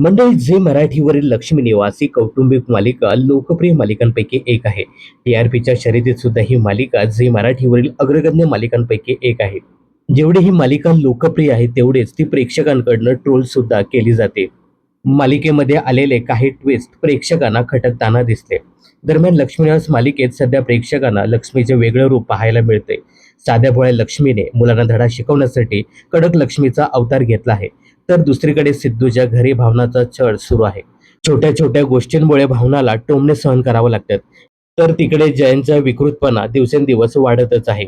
मंडळी झी मराठीवरील लक्ष्मी निवासी कौटुंबिक मालिका लोकप्रिय मालिकांपैकी एक आहे. टी आर पीच्या शर्यतीत सुद्धा ही मालिका झी मराठीवरील अग्रगण्य मालिकांपैकी एक आहे. जेवढी ही मालिका लोकप्रिय आहे तेवढेच ती प्रेक्षकांकडनं ट्रोल सुद्धा केली जाते. मालिकेमध्ये आलेले काही ट्विस्ट प्रेक्षकांना खटकताना दिसले. दरम्यान लक्ष्मीनिवास मालिकेत सध्या प्रेक्षकांना लक्ष्मीचे वेगळं रूप पाहायला मिळते. साध्या भोळ्या लक्ष्मीने मुलांना धडा शिकवण्यासाठी कडक लक्ष्मीचा अवतार घेतला आहे. तर दुसरीकडे सिद्धूच्या घरी भावनाचा छळ सुरू आहे. छोट्या छोट्या गोष्टींमुळे भावनाला टोमणे सहन करावं लागतात. तर तिकडे जयंतचा विकृतपणा दिवसेंदिवस वाढतच आहे.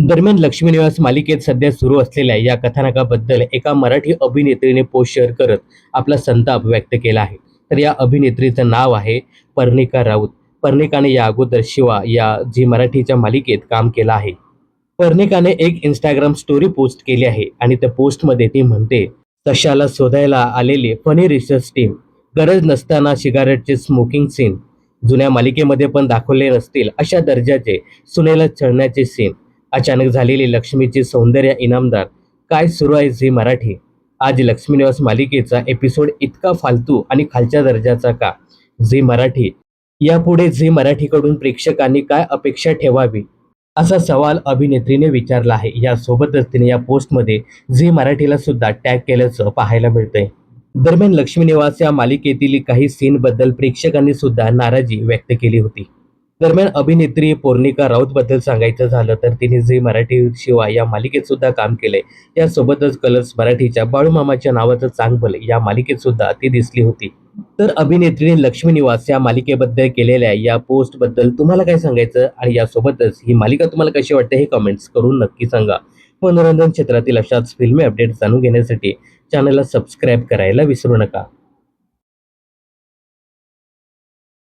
दरम्यान लक्ष्मी निवास मालिकेत सध्या सुरू असलेल्या या कथानकाबद्दल एका मराठी अभिनेत्रीने पोस्ट शेअर करत आपला संताप व्यक्त केला आहे. तर या अभिनेत्रीचं नाव आहे पर्णिका राऊत. पर्णिकाने या अगोदर शिवा या झी मराठीच्या मालिकेत काम केलं आहे. पर्णिकाने एक इंस्टाग्राम स्टोरी पोस्ट केली आहे आणि त्या पोस्टमध्ये ती म्हणते तशाला शोधायला आलेली फनी रिसर्च टीम गरज नसताना सिगारेटचे स्मोकिंग सीन जुन्या मालिकेमध्ये पण दाखवले नसतील अशा दर्जाचे सुनेला चढण्याचे सीन अचानक झालेली लक्ष्मीची सौंदर्य इनामदार काय सुरू आहे झी मराठी? आज लक्ष्मी निवास मालिकेचा एपिसोड इतका फालतू आणि खालच्या दर्जाचा का? झी मराठी. यापुढे झी मराठीकडून प्रेक्षकांनी काय अपेक्षा ठेवावी? असा सवाल अभिनेत्रीने विचारला आहे. यासोबतच तिने या पोस्टमध्ये झी मराठीला सुद्धा टॅग केल्याचं पाहायला मिळतंय. दरम्यान लक्ष्मी निवास या मालिकेतील काही सीनबद्दल प्रेक्षकांनी सुद्धा नाराजी व्यक्त केली होती. दरम्यान अभिनेत्री पौर्णिका राऊतबद्दल सांगायचं झालं तर तिने झी मराठी शिवाय या मालिकेत सुद्धा काम केले यासोबतच कलर्स मराठीच्या बाळूमामाच्या नावाचं चांगबल या मालिकेत सुद्धा ती दिसली होती. तर अभिनेत्रीने लक्ष्मी निवास या मालिकेबद्दल केलेल्या या पोस्टबद्दल तुम्हाला काय सांगायचं? आणि यासोबतच ही मालिका तुम्हाला कशी वाटते हे कमेंट्स करून नक्की सांगा. मनोरंजन क्षेत्रातील अशाच फिल्मी अपडेट्स जाणून घेण्यासाठी चॅनलला सबस्क्राईब करायला विसरू नका.